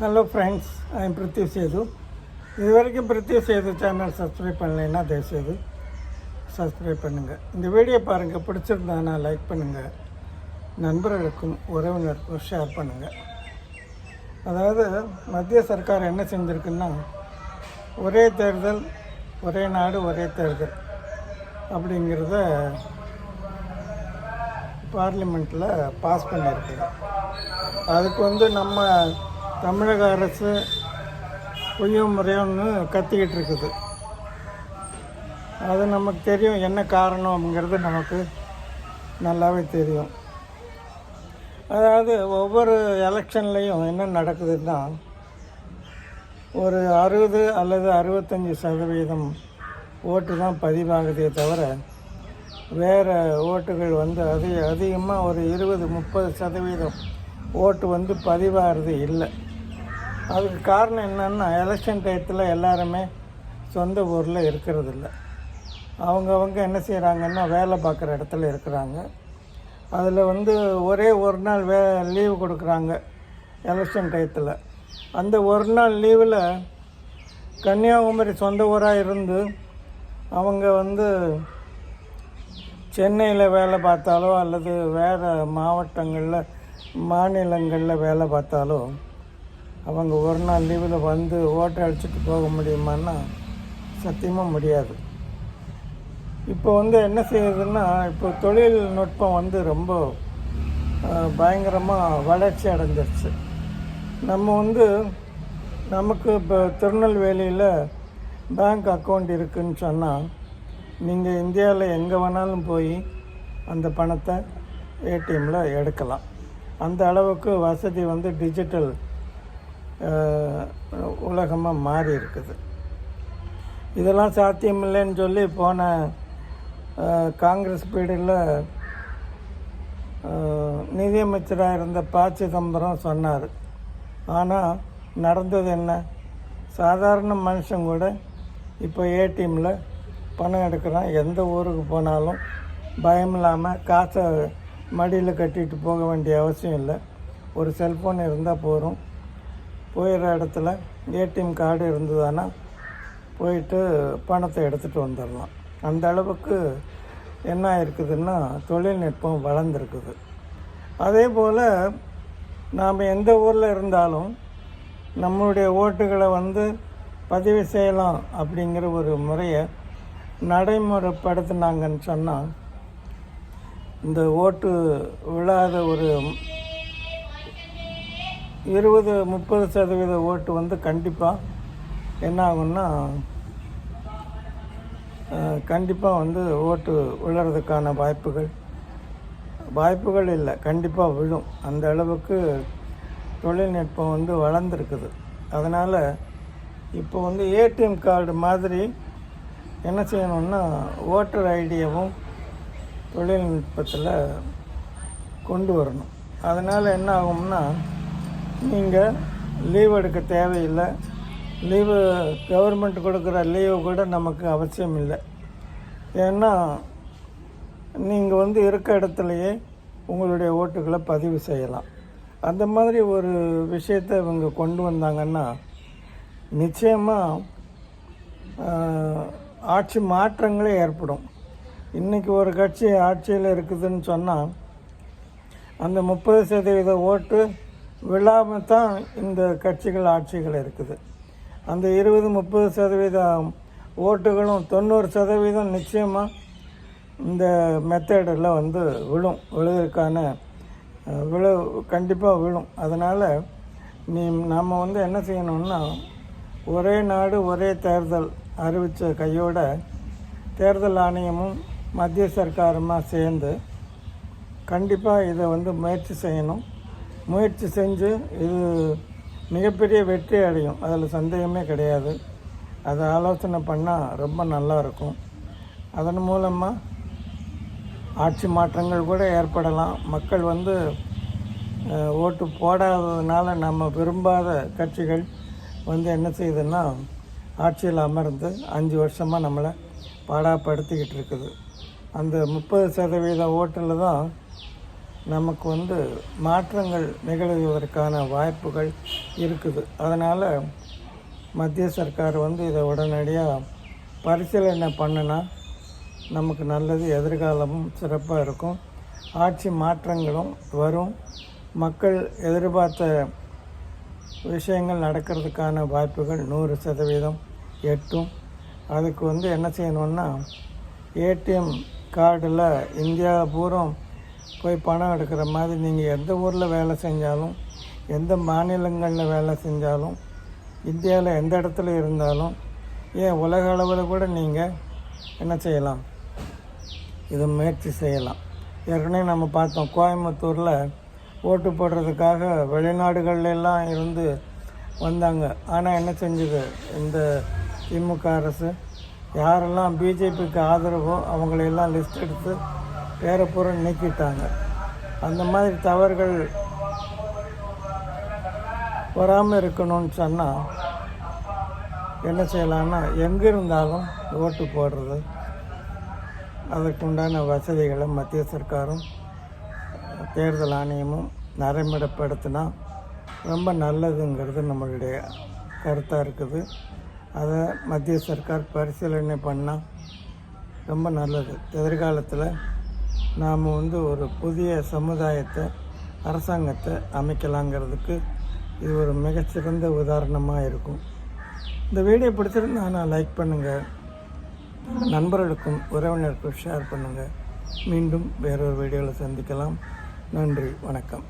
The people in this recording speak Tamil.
Hello friends I'm Prithvi Sethu இது வரைக்கும் பிருத்திவ் சேது சேனல் சப்ஸ்கிரைப் பண்ணலைன்னா தயவுசெய்து சப்ஸ்கிரைப் பண்ணுங்கள் இந்த வீடியோ பாருங்கள் பிடிச்சிருந்தானா லைக் பண்ணுங்கள் நண்பர்களுக்கும் உறவினருக்கும் ஷேர் பண்ணுங்கள் அதாவது மத்திய சர்க்கார் என்ன செஞ்சுருக்குன்னா ஒரே தேர்தல் ஒரே நாடு ஒரே தேர்தல் அப்படிங்கிறத பார்லிமெண்ட்டில் பாஸ் பண்ணியிருக்கு அதுக்கு வந்து நம்ம தமிழக அரசு பொய்யும் முறையோன்னு கத்திக்கிட்டு இருக்குது. அது நமக்கு தெரியும் என்ன காரணம் அப்படிங்கிறது நமக்கு நல்லாவே தெரியும். அதாவது ஒவ்வொரு எலெக்ஷன்லேயும் என்ன நடக்குதுன்னா ஒரு அறுபது அல்லது அறுபத்தஞ்சி சதவீதம் ஓட்டு தான் பதிவாகுதே தவிர வேறு ஓட்டுகள் வந்து அதிக அதிகமாக ஒரு இருபது முப்பது சதவீதம் ஓட்டு வந்து பதிவாகிறது இல்லை. அதுக்கு காரணம் என்னென்னா எலெக்ஷன் டயத்தில் எல்லாருமே சொந்த ஊரில் இருக்கிறதில்ல. அவங்கவுங்க என்ன செய்கிறாங்கன்னா வேலை பார்க்குற இடத்துல இருக்கிறாங்க. அதில் வந்து ஒரே ஒரு நாள் வே லீவு கொடுக்குறாங்க எலெக்ஷன் டயத்தில் அந்த ஒரு நாள் லீவில் கன்னியாகுமரி சொந்த ஊராக இருந்து அவங்க வந்து சென்னையில் வேலை பார்த்தாலோ அல்லது வேறு மாவட்டங்களில் மாநிலங்களில் வேலை பார்த்தாலோ அவங்க ஒரு நாள் லீவில் வந்து ஓட்டை அடிச்சுட்டு போக முடியுமான்னா சத்தியமாக முடியாது. இப்போ வந்து என்ன செய்யுதுன்னா இப்போ தொழில்நுட்பம் வந்து ரொம்ப பயங்கரமாக வளர்ச்சி அடைஞ்சிருச்சு. நம்ம வந்து நமக்கு இப்போ திருநெல்வேலியில் பேங்க் அக்கௌண்ட் இருக்குதுன்னு சொன்னால் நீங்கள் இந்தியாவில் எங்கே வேணாலும் போய் அந்த பணத்தை ஏடிஎம்மில் எடுக்கலாம். அந்த அளவுக்கு வசதி வந்து டிஜிட்டல் உலகமாக மாறி இருக்குது. இதெல்லாம் சாத்தியமில்லைன்னு சொல்லி போன காங்கிரஸ் பீரியடில் நிதியமைச்சராக இருந்த ப. சிதம்பரம் சொன்னார். ஆனால் நடந்தது என்ன? சாதாரண மனுஷன் கூட இப்போ ஏடிஎம்மில் பணம் எடுக்கிறான். எந்த ஊருக்கு போனாலும் பயம் இல்லாமல் காசை மடியில் கட்டிட்டு போக வேண்டிய அவசியம் இல்லை. ஒரு செல்ஃபோன் இருந்தால் போதும். போயிடுற இடத்துல ஏடிஎம் கார்டு இருந்ததுன்னா போயிட்டு பணத்தை எடுத்துகிட்டு வந்துடலாம். அந்த அளவுக்கு என்ன இருக்குதுன்னா தொழில்நுட்பம் வளர்ந்துருக்குது. அதே போல் நாம் எந்த ஊரில் இருந்தாலும் நம்மளுடைய ஓட்டுகளை வந்து பதிவு செய்யலாம் அப்படிங்கிற ஒரு முறையை நடைமுறைப்படுத்தினாங்கன்னு சொன்னால் இந்த ஓட்டு விழாத ஒரு இருபது முப்பது சதவீத ஓட்டு வந்து கண்டிப்பாக என்ன ஆகும்னா கண்டிப்பாக வந்து ஓட்டு விழுறதுக்கான வாய்ப்புகள் வாய்ப்புகள் இல்லை. கண்டிப்பாக விழும். அந்த அளவுக்கு தொழில்நுட்பம் வந்து வளர்ந்துருக்குது. அதனால் இப்போ வந்து ஏடிஎம் கார்டு மாதிரி என்ன செய்யணும்னா ஓட்டர் ஐடியாவும் தொழில்நுட்பத்தில் கொண்டு வரணும். அதனால் என்ன ஆகும்னா நீங்கள் லீவ் எடுக்க தேவையில்லை. லீவு கவர்மெண்ட் கொடுக்குற லீவு கூட நமக்கு அவசியம் இல்லை. ஏன்னா நீங்கள் வந்து இருக்க இடத்துலையே உங்களுடைய ஓட்டுகளை பதிவு செய்யலாம். அந்த மாதிரி ஒரு விஷயத்தை இவங்க கொண்டு வந்தாங்கன்னா நிச்சயமாக ஆட்சி மாற்றங்களே ஏற்படும். இன்றைக்கி ஒரு கட்சி ஆட்சியில் இருக்குதுன்னு சொன்னால் அந்த முப்பது சதவீத ஓட்டு விழாமல் தான் இந்த கட்சிகள் ஆட்சிகள் இருக்குது. அந்த இருபது முப்பது சதவீதம் ஓட்டுகளும் தொண்ணூறு சதவீதம் நிச்சயமாக இந்த மெத்தடில் வந்து விழும். விழுவதற்கான விழு கண்டிப்பாக விழும். அதனால் நீ நாம் வந்து என்ன செய்யணும்னா ஒரே நாடு ஒரே தேர்தல் அறிவித்த கையோட தேர்தல் ஆணையமும் மத்திய சர்க்காருமாக சேர்ந்து கண்டிப்பாக இதை வந்து முயற்சி செய்யணும். முயற்சி செஞ்சு இது மிகப்பெரிய வெற்றி அடையும். அதில் சந்தேகமே கிடையாது. அதை ஆலோசனை பண்ணால் ரொம்ப நல்லா இருக்கும். அதன் மூலமாக ஆட்சி மாற்றங்கள் கூட ஏற்படலாம். மக்கள் வந்து ஓட்டு போடாததுனால நம்ம விரும்பாத கட்சிகள் வந்து என்ன செய்யுதுன்னா ஆட்சியில் அமர்ந்து அஞ்சு வருஷமாக நம்மளை பாடாப்படுத்திக்கிட்டு இருக்குது. அந்த முப்பது சதவீத ஓட்டில் தான் நமக்கு வந்து மாற்றங்கள் நிகழ்வதற்கான வாய்ப்புகள் இருக்குது. அதனால் மத்திய சர்க்கார் வந்து இதை உடனடியாக பரிசீலனை பண்ணினா நமக்கு நல்லது எதிர்காலமும் சிறப்பாக இருக்கும். ஆட்சி மாற்றங்களும் வரும். மக்கள் எதிர்பார்த்த விஷயங்கள் நடக்கிறதுக்கான வாய்ப்புகள் நூறு சதவீதம் எட்டும். அதுக்கு வந்து என்ன செய்யணும்னா ஏடிஎம் கார்டில் இந்தியா பூரம் போய் பணம் எடுக்கிற மாதிரி நீங்கள் எந்த ஊரில் வேலை செஞ்சாலும் எந்த மாநிலங்களில் வேலை செஞ்சாலும் இந்தியாவில் எந்த இடத்துல இருந்தாலும் ஏன் உலக அளவில் கூட நீங்கள் என்ன செய்யலாம்? இதை முயற்சி செய்யலாம். ஏற்கனவே நம்ம பார்த்தோம் கோயம்புத்தூரில் ஓட்டு போடுறதுக்காக வெளிநாடுகள்லாம் எல்லாம் இருந்து வந்தாங்க. ஆனால் என்ன செஞ்சது? இந்த திமுக அரசு யாரெல்லாம் பிஜேபிக்கு ஆதரவோ அவங்களையெல்லாம் லிஸ்ட் எடுத்து பேரப்புற நீக்கிட்டாங்க அந்த மாதிரி தவறுகள் வராமல் இருக்கணும்னு சொன்னால் என்ன செய்யலாம்னா எங்கே இருந்தாலும் ஓட்டு போடுறது. அதற்குண்டான வசதிகளை மத்திய சர்க்காரும் தேர்தல் ஆணையமும் நடைமுறைப்படுத்தினா ரொம்ப நல்லதுங்கிறது நம்மளுடைய கருத்தாக இருக்குது. அதை மத்திய சர்க்கார் பரிசீலனை பண்ணால் ரொம்ப நல்லது. எதிர்காலத்தில் நாம் வந்து ஒரு புதிய சமுதாயத்தை அரசாங்கத்தை அமைக்கலாங்கிறதுக்கு இது ஒரு மிகச்சிறந்த உதாரணமாக இருக்கும். இந்த வீடியோ பிடிச்சிருந்தா நான் லைக் பண்ணுங்கள் நண்பர்களுக்கும் உறவினருக்கும் ஷேர் பண்ணுங்கள் மீண்டும் வேறொரு வீடியோவில் சந்திக்கலாம். நன்றி வணக்கம்.